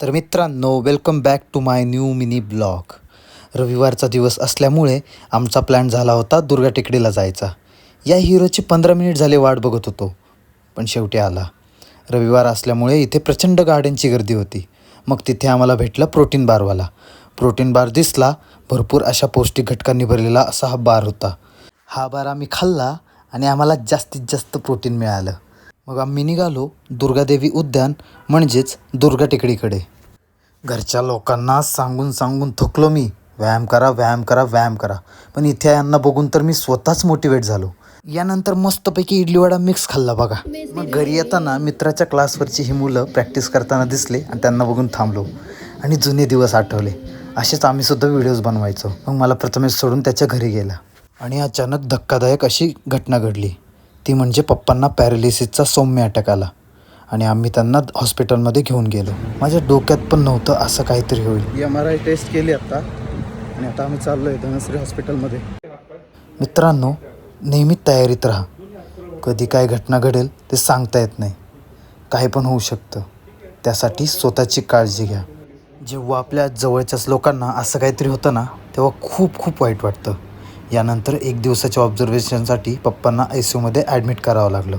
तर मित्रांनो welcome back to my new mini blog रविवारचा दिवस असल्यामुळे आमचा प्लॅन झाला होता दुर्गा टेकडीला जायचा. या हिरोची पंधरा मिनिट झाले वाट बघत होतो पण शेवटी आला. रविवार असल्यामुळे इथे प्रचंड गाड्यांची गर्दी होती. मग तिथे आम्हाला भेटला प्रोटीन बारवाला प्रोटीन बार दिसला भरपूर अशा पौष्टिक घटकांनी भरलेला असा हा बार होता. हा बार आम्ही खाल्ला आणि आम्हाला जास्तीत जास्त प्रोटीन मिळालं. मग आम्ही निघालो दुर्गादेवी उद्यान म्हणजेच दुर्गा टेकडीकडे. घरच्या लोकांना सांगून सांगून थकलो मी व्यायाम करा व्यायाम करा व्यायाम करा. पण इथे यांना बघून तर मी स्वतःच मोटिवेट झालो. यानंतर मस्तपैकी इडली वडा मिक्स खाल्ला बघा. मग घरी येताना मित्राच्या क्लासवरची ही मुलं प्रॅक्टिस करताना दिसले आणि त्यांना बघून थांबलो. आणि जुने दिवस आठवले. असेच आम्ही सुद्धा व्हिडिओज बनवायचो. मग मला प्रथमेश सोडून त्याच्या घरी गेला. आणि अचानक धक्कादायक अशी घटना घडली. ती म्हणजे पप्पांना पॅरालिसिसचा सौम्य अटॅक आला. आणि आम्ही त्यांना हॉस्पिटलमध्ये घेऊन गेलो. माझ्या डोक्यात पण नव्हतं असं काहीतरी होईल. एम आर आय टेस्ट केली आता. आणि आता आम्ही चाललो आहे धनश्री हॉस्पिटलमध्ये. मित्रांनो नेहमी तयारीत राहा. कधी काय घटना घडेल ते सांगता येत नाही. काही पण होऊ शकतं. त्यासाठी स्वतःची काळजी घ्या. जेव्हा आपल्या जवळच्याच लोकांना असं काहीतरी होतं ना तेव्हा खूप खूप वाईट वाटतं. यानंतर एक दिवसाच्या ऑब्झर्वेशनसाठी पप्पांना आय सी यूमध्ये ॲडमिट करावं लागलं.